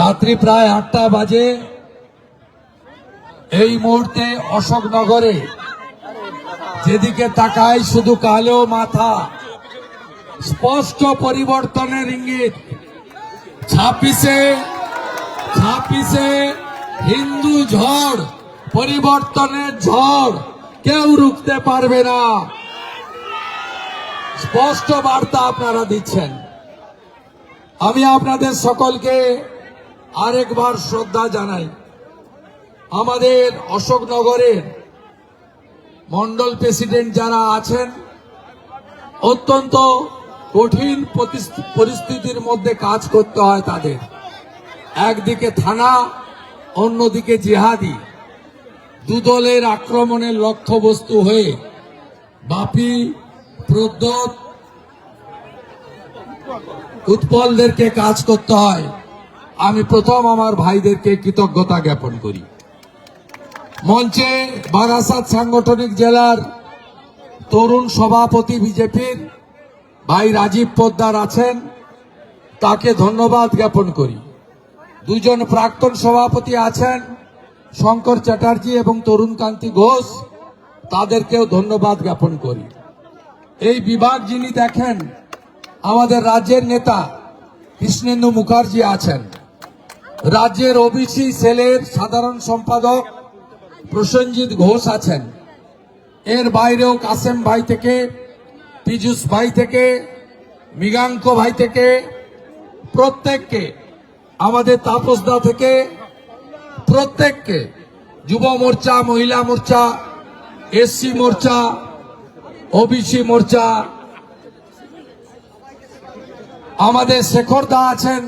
রাত্রি প্রায় আটটা বাজে। এই মুহূর্তে অশোকনগরে যেদিকে তাকাই শুধু কালো মাথা, স্পষ্ট পরিবর্তনের ইঙ্গিত। ছাব্বিশে ছাব্বিশে হিন্দু ঝড়, পরিবর্তনের ঝড়, কেউ রুখতে পারবে না। স্পষ্ট বার্তা আপনারা দিচ্ছেন। আমি আপনাদের সকলকে আরেকবার শ্রদ্ধা জানাই। আমাদের অশোকনগরের মন্ডল প্রেসিডেন্ট যারা আছেন, অত্যন্ত কঠিন পরিস্থিতির মধ্যে কাজ করতে হয় তাদের। একদিকে থানা, অন্যদিকে জিহাদি। দুদলের আক্রমণের লক্ষ্যবস্তু হয়ে বাপি, প্রদ্যোত, উৎপলদেরকে কাজ করতে হয়। আমি প্রথম আমার ভাইদেরকে কৃতজ্ঞতা জ্ঞাপন করি। মঞ্চে বারাসাত সাংগঠনিক জেলার তরুণ সভাপতি বিজেপির ভাই রাজীব পোদ্দার আছেন, তাকে ধন্যবাদ জ্ঞাপন করি। দুজন প্রাক্তন সভাপতি আছেন, শঙ্কর চ্যাটার্জি এবং তরুণ কান্তি ঘোষ, তাদেরকেও ধন্যবাদ জ্ঞাপন করি। এই বিভাগ যিনি দেখেন, আমাদের রাজ্যের নেতা কৃষ্ণেন্দু মুখার্জি আছেন। রাজ্যের ওবিসি সেলের সাধারণ সম্পাদক প্রসেনজিৎ ঘোষ আছেন। এর বাইরেও কাসেম ভাই থেকে, পীযুষ ভাই থেকে, মৃগাঙ্ক ভাই থেকে, প্রত্যেককে, আমাদের তাপসদা থেকে প্রত্যেককে, যুব মোর্চা, মহিলা মোর্চা এসসি মোর্চা ওবিসি মোর্চা, আমাদের শেখর দা আছেন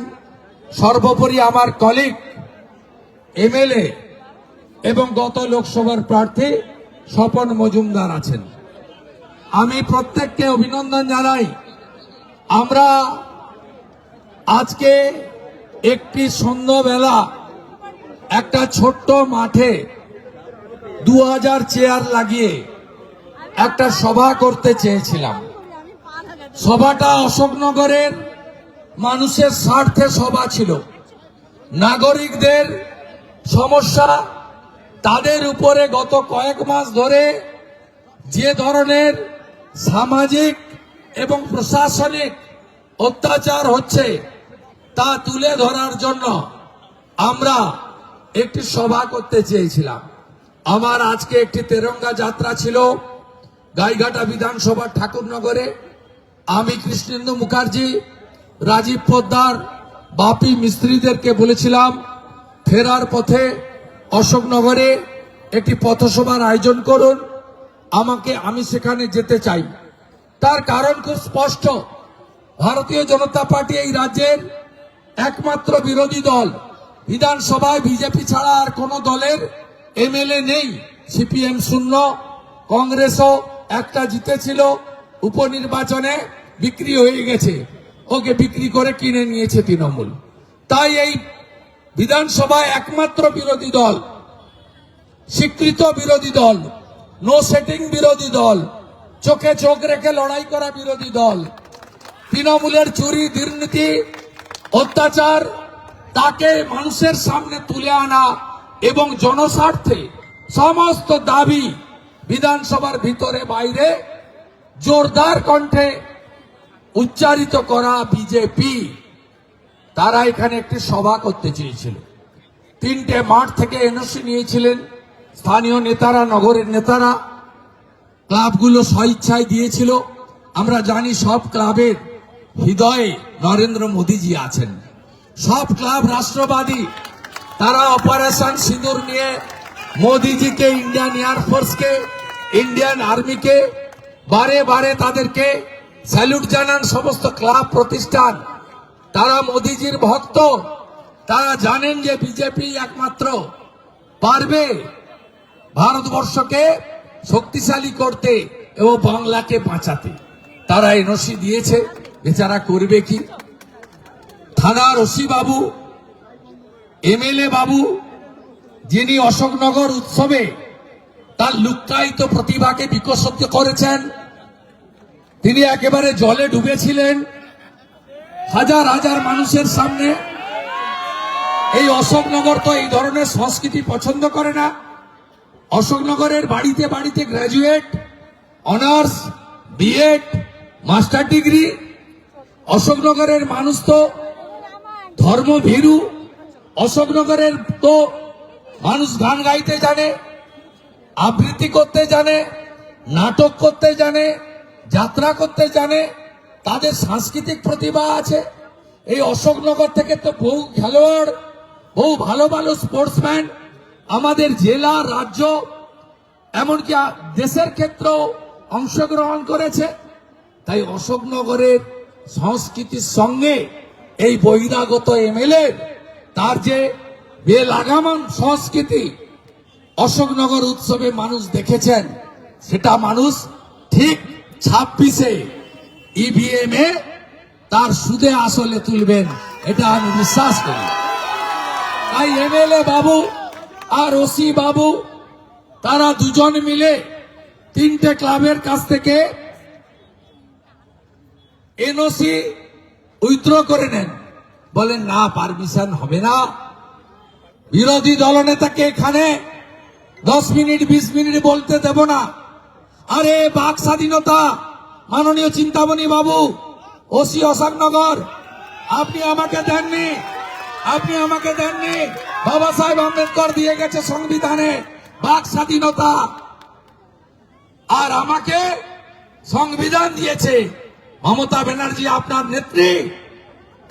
সর্বোপরি আমার কলিগ এমএলএ এবং গত লোকসভার প্রার্থী স্বপন মজুমদার আছেন। আমি প্রত্যেককে অভিনন্দন জানাই। আমরা আজকে একটি সন্ধ্যাবেলা একটা ছোট্ট মাঠে দু হাজার চেয়ার লাগিয়ে একটা সভা করতে চেয়েছিলাম। সভাটা অশোকনগরের মানুষের স্বার্থে সভা ছিল। নাগরিকদের সমস্যা তাদের উপরে গত কয়েক মাস ধরে যে ধরনের সামাজিক এবং প্রশাসনিক অত্যাচার হচ্ছে, তা তুলে ধরার জন্য আমরা একটি সভা করতে চেয়েছিলাম। আমার আজকে একটি তেরঙ্গা যাত্রা ছিল গাইঘাটা বিধানসভার ঠাকুরনগরে। আমি কৃষ্ণেন্দু মুখার্জি রাজীব পোদ্দার, বাপি মিস্ত্রিদেরকে বলেছিলাম, ফেরার পথে অশোকনগরে একটি পথসভার আয়োজন করুন, আমাকে আমি সেখানে যেতে চাই। তার কারণ খুব স্পষ্ট। ভারতীয় জনতা পার্টি এই রাজ্যের একমাত্র বিরোধী দল। বিধানসভায় বিজেপি ছাড়া আর কোন দলের এমএলএ নেই। সিপিএম শূন্য, কংগ্রেসও একটা জিতেছিল, উপনির্বাচনে বিক্রি হয়ে গেছে। ওকে বিক্রি করে কিনে নিয়েছে তৃণমূল। তাই এই বিধানসভায় একমাত্র বিরোধী দল, স্বীকৃত বিরোধী দল নো সেটিং বিরোধী দল, চোখে চোখ রেখে লড়াই করা বিরোধী দল, তৃণমূলের চুরি, দুর্নীতি, অত্যাচার, তাকে মানুষের সামনে তুলে আনা এবং জনস্বার্থে সমস্ত দাবি বিধানসভার ভিতরে বাইরে, জোরদার কণ্ঠে উচ্চারিত করা বিজেপি, তারা এখানে একটি সভা করতে চেয়েছিল। তিনটে মাঠ থেকে এনওসি নিয়েছিলেন। স্থানীয় নেতারা, নগরের নেতারা, ক্লাবগুলো স্বইচ্ছায় দিয়েছিল। আমরা জানি সব ক্লাবের হৃদয়ে নরেন্দ্র মোদীজি আছেন। সব ক্লাব রাষ্ট্রবাদী। তারা অপারেশন সিঁদুর নিয়ে মোদীজিকে, ইন্ডিয়ান এয়ারফোর্সকে ইন্ডিয়ান আর্মিকে, বারে বারে তাদেরকে স্যালুট জানান সমস্ত ক্লাব প্রতিষ্ঠান। তারা মোদীজির ভক্ত। তারা জানেন যে বিজেপি একমাত্র পারবে ভারতবর্ষকে শক্তিশালী করতে এবং বাংলাকে বাঁচাতে। তারা এনওসি দিয়েছে। বেচারা করবে কি? থানার ওসি বাবু, এমএলএ বাবু, যিনি অশোকনগর উৎসবে তার লুক্কায়িত প্রতিভাকে বিকশিত করেছেন তিনি একেবারে জলে ডুবেছিলেন হাজার হাজার মানুষের সামনে। এই অশোকনগর তো এই ধরনের সংস্কৃতি পছন্দ করে না। অশোকনগরের বাড়িতে বাড়িতে graduate honours, B Ed, master degree. অশোকনগরের মানুষ তো ধর্মভীরু। অশোকনগরের তো মানুষ গান গাইতে জানে, আবৃত্তি করতে জানে, নাটক করতে জানে। যাত্রা করতে জানে, তাদের সাংস্কৃতিক প্রতিভা আছে। এই অশোকনগর থেকে তো বহু খেলোয়াড়, বহু ভালো ভালো স্পোর্টসম্যান আমাদের জেলা, রাজ্য, এমনকি দেশের ক্ষেত্রেও অংশগ্রহণ করেছে। তাই অশোকনগরের সংস্কৃতির সঙ্গে এই বহিরাগত এমএলএ তার যে বেলাগামান সংস্কৃতি অশোকনগর উৎসবে মানুষ দেখেছেন, সেটা মানুষ ঠিক ছাব্বিশে ইভিএম এ তার সুদে আসলে তুলবেন, এটা আমি বিশ্বাস করি। তাই এমএলএ বাবু আর ওসি বাবু, তারা দুজন মিলে তিনটে ক্লাবের কাছ থেকে এনওসি উইথড্র করে নেন। বলেন, না, পারমিশন হবে না। বিরোধী দলনেতাকে এখানে দশ মিনিট, বিশ মিনিট বলতে দেব না। আরে বাক স্বাধীনতা, মাননীয় চিন্তামণি বাবু, ওসি অশোকনগর আপনি আমাকে দেননি, আপনি আমাকে দেননি। বাবা সাহেব আম্বেদকর দিয়ে গেছে সংবিধানে বাক স্বাধীনতা। আর আমাকে সংবিধান দিয়েছে মমতা ব্যানার্জি আপনার নেত্রী,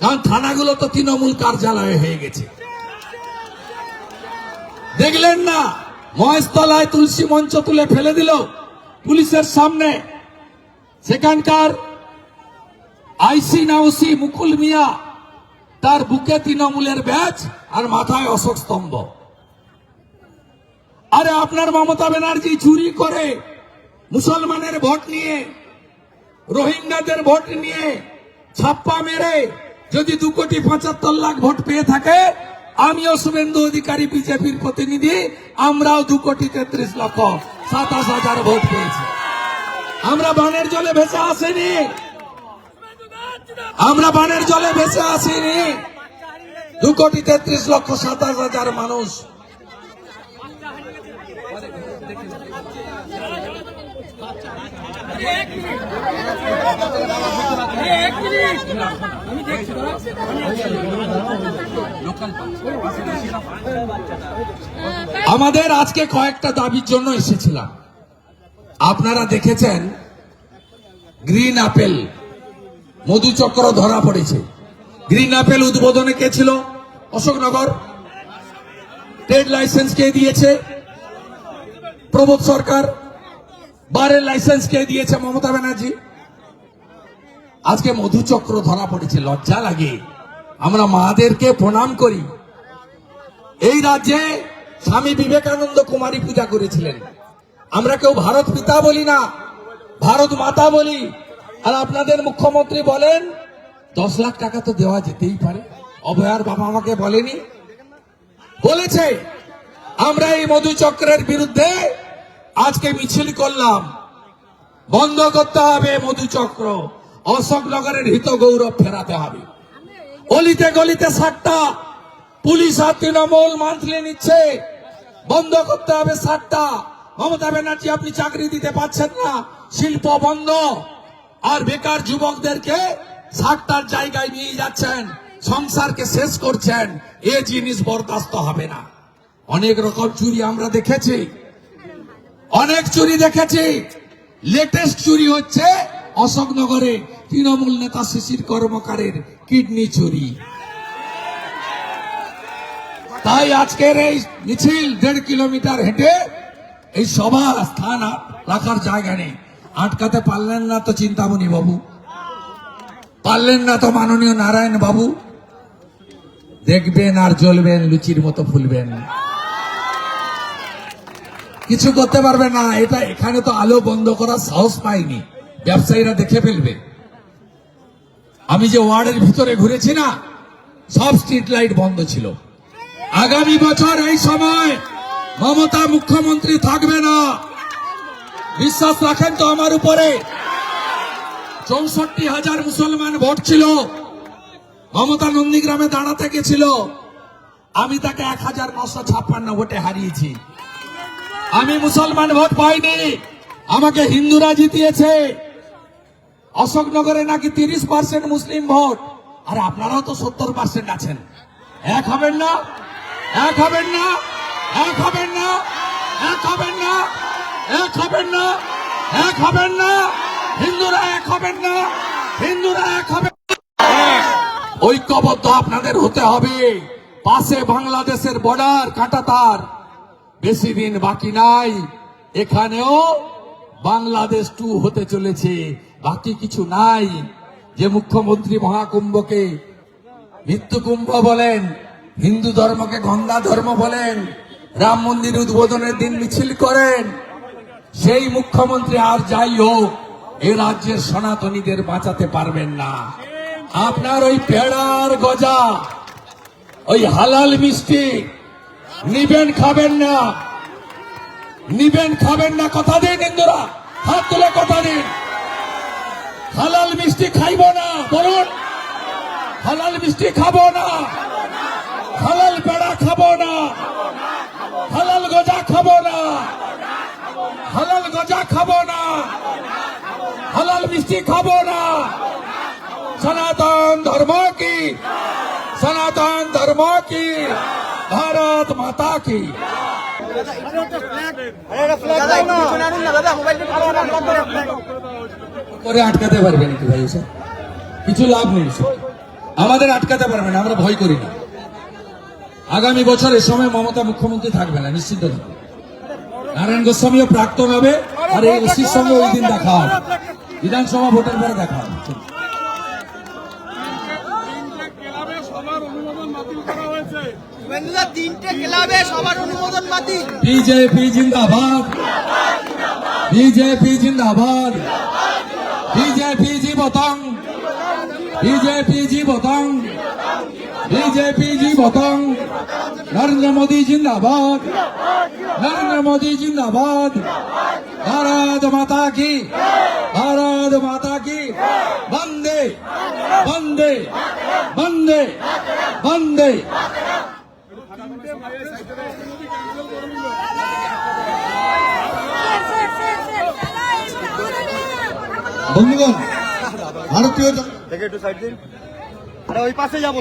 কারণ থানাগুলো তো তৃণমূল কার্যালয় হয়ে গেছে। দেখলেন না, মহেশতলায় তুলসী মঞ্চ তুলে ফেলে দিল। পুলিশের সামনে সেখানকার আইসি নাউসি মুকুল মিয়া তার বুকে তৃণমূলের ব্যাচ আর মাথায় অশোক স্তম্ভ। আরে আপনার মমতা ব্যানার্জি চুরি করে মুসলমানের ভোট নিয়ে, রোহিঙ্গাদের ভোট নিয়ে ছাপ্পা মেরে যদি দু কোটি পঁচাত্তর লাখ ভোট পেয়ে থাকে আমিও শুভেন্দু অধিকারী বিজেপির প্রতিনিধি, আমরাও দু কোটি তেত্রিশ লক্ষ সাতাশ হাজার ভোট পেয়েছি। আমরা বানের জলে ভেসে আসিনি। আমরা বানের জলে ভেসে আসিনি। দু কোটি তেত্রিশ লক্ষ সাতাশ হাজার মানুষ। আমাদের আজকে কয়েকটা দাবির জন্য এসেছিলাম। আপনারা দেখেছেন, গ্রিন আপেল মধুচক্র ধরা পড়েছে। গ্রিন আপেল উদ্বোধনে কে ছিল? অশোকনগর। ট্রেড লাইসেন্স কে দিয়েছে? প্রবোধ সরকার। বারের লাইসেন্স কে দিয়েছে মমতা ব্যানার্জি? আজকে মধুচক্র ধরা পড়েছে, লজ্জা লাগে। আমরা মাদেরকে প্রণাম করি। এই রাজ্যে স্বামী বিবেকানন্দ কুমারী পূজা করেছিলেন। আমরা কেউ ভারত পিতা বলি না, ভারত মাতা বলি। আর আপনাদের মুখ্যমন্ত্রী বলেন, দশ লাখ টাকা তো দেওয়া যেতেই পারে। অভয়ার বাবা আমাকে বলেনি। বলেছে, আমরা এই মধুচক্রের বিরুদ্ধে আজকে মিছিল করলাম। বন্ধ করতে হবে মধুচক্র। অশোকনগরের হিত গৌরব ফেরাতে হবে। অলিতে গলিতে সাতটা, পুলিশ আর তৃণমূল মান্থলি নিচ্ছে। বন্ধ করতে হবে সাতটা। মমতা ব্যানার্জি, আপনি চাকরি দিতে পারছেন না। শিল্প বন্ধ। আর বেকার যুবকদেরকে সাতটার জায়গায় নিয়ে যাচ্ছেন, সংসারকে শেষ করছেন। এ জিনিস বরদাস্ত হবে না। অনেক রকম চুরি আমরা দেখেছি। অনেক চুরি দেখেছি। লেটেস্ট চুরি হচ্ছে অশোকনগরে তৃণমূল নেতা শিশির কর্মকারের কিডনি চুরি। তাই আজকের এই মিছিল দেড় কিলোমিটার হেঁটে এই সভা স্থান রাখার জায়গা নেই। আটকাতে পারলেন না তো চিন্তামণি বাবু। পারলেন না তো মাননীয় নারায়ণ বাবু। দেখবেন আর জ্বলবেন, লুচির মতো ফুলবেন। কিছু করতে পারবে না, এটা এখানে তো আলো বন্ধ করার সাহস পাইনি। ব্যবসায়ীরা দেখে ফেলবে। আমি যে ওয়ার্ডের ভিতরে ঘুরেছি না, সব স্ট্রিট লাইট বন্ধ ছিল। আগামী বছর এই সময় মমতা মুখ্যমন্ত্রী থাকবে না। বিশ্বাস রাখেন তো আমার উপরে। চৌষট্টি হাজার মুসলমান ভোট ছিল। মমতা নন্দীগ্রামে দাঁড়াতে গেছিল। আমি তাকে এক হাজার নশো ছাপ্পান্ন ভোটে হারিয়েছি। আমি মুসলমান ভোট পাইনি। আমাকে হিন্দুরা জিতিয়েছে। অশোকনগরে নাকি তিরিশ পার্সেন্ট মুসলিম ভোট? আর আপনারাও তো সত্তর পার্সেন্ট আছেন। এক হবেন না? এক হবেন না? এক হবেন না? এক হবেন না? এক হবেন না? এক হবেন না? হিন্দুরা এক হবেন না? হিন্দুরা এক হবেন না। ঐক্যবদ্ধ আপনাদের হতে হবে। পাশে বাংলাদেশের বর্ডার, কাঁটাতার। বেশি দিন বাকি নাই। এখানেও বাংলাদেশ টু হতে চলেছে। বাকি কিছু নাই। যে মুখ্যমন্ত্রী মহাকুম্ভকে মৃত্যু কুম্ভ বলেন, হিন্দু ধর্মকে গঙ্গা ধর্ম বলেন, রাম মন্দির উদ্বোধনের দিন মিছিল করেন, সেই মুখ্যমন্ত্রী আর যাই হোক, এ রাজ্যের সনাতনীদের বাঁচাতে পারবেন না। আপনার ওই পেড়ার গজা, ওই হালাল মিষ্টি, নিবেন খাবেন না। নিবেন খাবেন না, কথা দিন হিন্দুরা, হাত তুলে কথা দিন। হালাল মিষ্টি খাইব না বলুন হালাল মিষ্টি খাব না হালাল পেড়া খাব না হালাল গজা খাব না হালাল গজা খাব না হালাল মিষ্টি খাব না সনাতন ধর্ম কি সনাতন ধর্ম কি ভারত মাতা কি দাদা করে আটকাতে পারবে নাকি ভাই স্যার কিছু লাভ নেই আমাদের আটকাতে পারবে না আমরা ভয় করি না। আগামী বছর এ সময় মমতা মুখ্যমন্ত্রী থাকবে না নিশ্চিত থাকবে নারায়ণ গোস্বামীও প্রাক্তন হবে আর এই ওসির সঙ্গে ওই দিন দেখা হবে। বিধানসভা ভোটের পরে দেখা হবে। ক্লাবে সবার অনুমোদন বাতিল। বিজেপি জীবতং। বিজেপি জীবতং। বিজেপি জীবতং। নরেন্দ্র মোদী জিন্দাবাদ। নরেন্দ্র মোদী জিন্দাবাদ। ভারত মাতা কি? ভারত মাতা কি? বন্দে। বন্দে। বন্দে। বন্দে।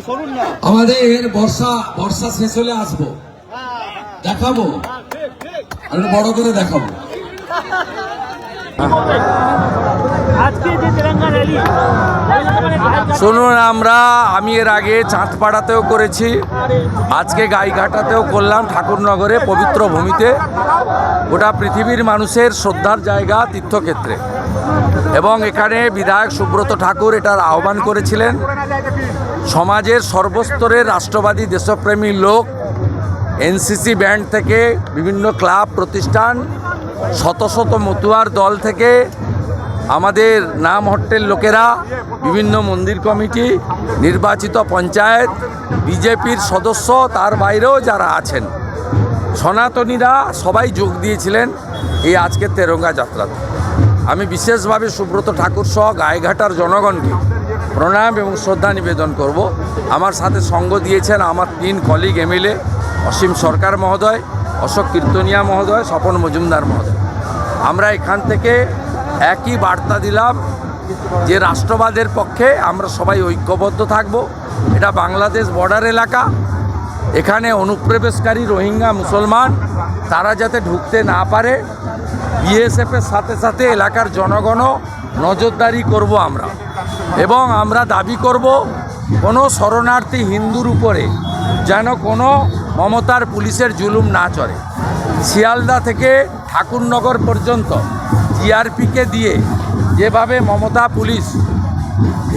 সরুন না। আমাদের বর্ষা বর্ষা শেষ হলে আসব। দেখাবো। আর বড় করে দেখাবো। শুনুন আমরা আমি এর আগে চাঁদপাড়াতেও করেছি। আজকে গাইঘাটাতেও করলাম ঠাকুরনগরে পবিত্র ভূমিতে। গোটা পৃথিবীর মানুষের শ্রদ্ধার জায়গা তীর্থক্ষেত্রে। এবং এখানে বিধায়ক সুব্রত ঠাকুর এটার আহ্বান করেছিলেন। সমাজের সর্বস্তরের রাষ্ট্রবাদী দেশপ্রেমী লোক, এনসিসি ব্যান্ড থেকে বিভিন্ন ক্লাব প্রতিষ্ঠান, শত শত মতুয়ার দল থেকে আমাদের নাম হট্টের লোকেরা, বিভিন্ন মন্দির কমিটি, নির্বাচিত পঞ্চায়েত, বিজেপির সদস্য, তার বাইরেও যারা আছেন। সনাতনীরা সবাই যোগ দিয়েছিলেন এই আজকের তেরঙ্গা যাত্রাতে। আমি বিশেষভাবে সুব্রত ঠাকুর সহ গায়েঘাটার জনগণকে প্রণাম এবং শ্রদ্ধা নিবেদন করব। আমার সাথে সঙ্গ দিয়েছেন আমার তিন কলিগ এমএলএ অসীম সরকার মহোদয়, অশোক কীর্তনিয়া মহোদয়, স্বপন মজুমদার মহোদয়। আমরা এখান থেকে একই বার্তা দিলাম যে রাষ্ট্রবাদের পক্ষে আমরা সবাই ঐক্যবদ্ধ থাকব। এটা বাংলাদেশ বর্ডার এলাকা। এখানে অনুপ্রবেশকারী রোহিঙ্গা মুসলমান, তারা যাতে ঢুকতে না পারে বিএসএফের সাথে সাথে এলাকার জনগণও নজরদারি করব আমরা। এবং আমরা দাবি করব, কোনো শরণার্থী হিন্দুর উপরে যেন কোনো মমতার পুলিশের জুলুম না চড়ে। শিয়ালদা থেকে ঠাকুরনগর পর্যন্ত জিআরপিকে দিয়ে যেভাবে মমতা পুলিশ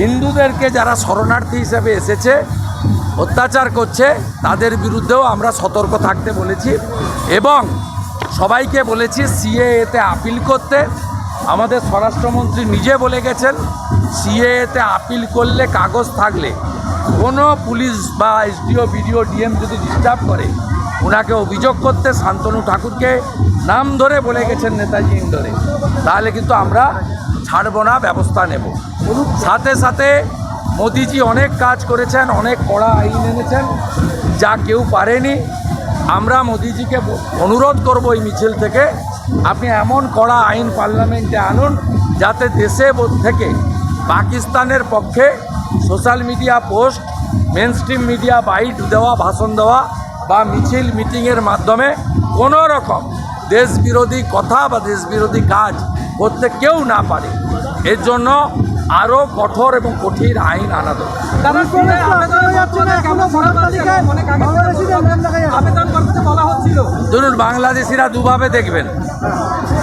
হিন্দুদেরকে যারা শরণার্থী হিসেবে এসেছে, অত্যাচার করছে, তাদের বিরুদ্ধেও আমরা সতর্ক থাকতে বলেছি। এবং সবাইকে বলেছি সিএএতে আপিল করতে। আমাদের স্বরাষ্ট্রমন্ত্রী নিজে বলে গেছেন সিএএতে আপিল করলে কাগজ থাকলে। কোনো পুলিশ বা এসডিও, বিডিও, ডিএম যদি ডিস্টার্ব করে ওনাকে অভিযোগ করতে শান্তনু ঠাকুরকে নাম ধরে বলে গেছেন নেতাজি ইন্দোরে। তাহলে কিন্তু আমরা ছাড়বো না, ব্যবস্থা নেব। সাথে সাথে মোদিজি অনেক কাজ করেছেন, অনেক কড়া আইন এনেছেন, যা কেউ পারেনি। আমরা মোদিজিকে অনুরোধ করব এই মিছিল থেকে, আপনি এমন কড়া আইন পার্লামেন্টে আনুন যাতে দেশে থেকে পাকিস্তানের পক্ষে social media post mainstream media byte দেওয়া, ভাষণ দেওয়া বা মিছিল মিটিংয়ের মাধ্যমে কোনো রকম দেশ বিরোধী কথা বা দেশ বিরোধী কাজ করতে কেউ না পারে। এর জন্য আরও কঠোর এবং কঠিন আইন আনা দরকার। আবেদন করতে বলা হচ্ছিল। ধরুন বাংলাদেশিরা দুভাবে দেখবেন।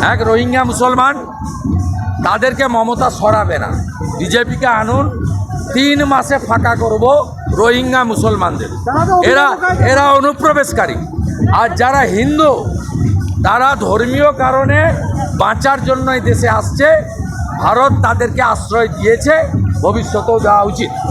এক রোহিঙ্গা মুসলমান তাদেরকে মমতা সরাবে না। বিজেপিকে আনুন তিন মাসে ফাঁকা করব রোহিঙ্গা মুসলমানদের। এরা এরা অনুপ্রবেশকারী। আর যারা হিন্দু তারা ধর্মীয় কারণে বাঁচার জন্য এই দেশে আসছে। ভারত তাদেরকে আশ্রয় দিয়েছে ভবিষ্যতেও দেওয়া উচিত।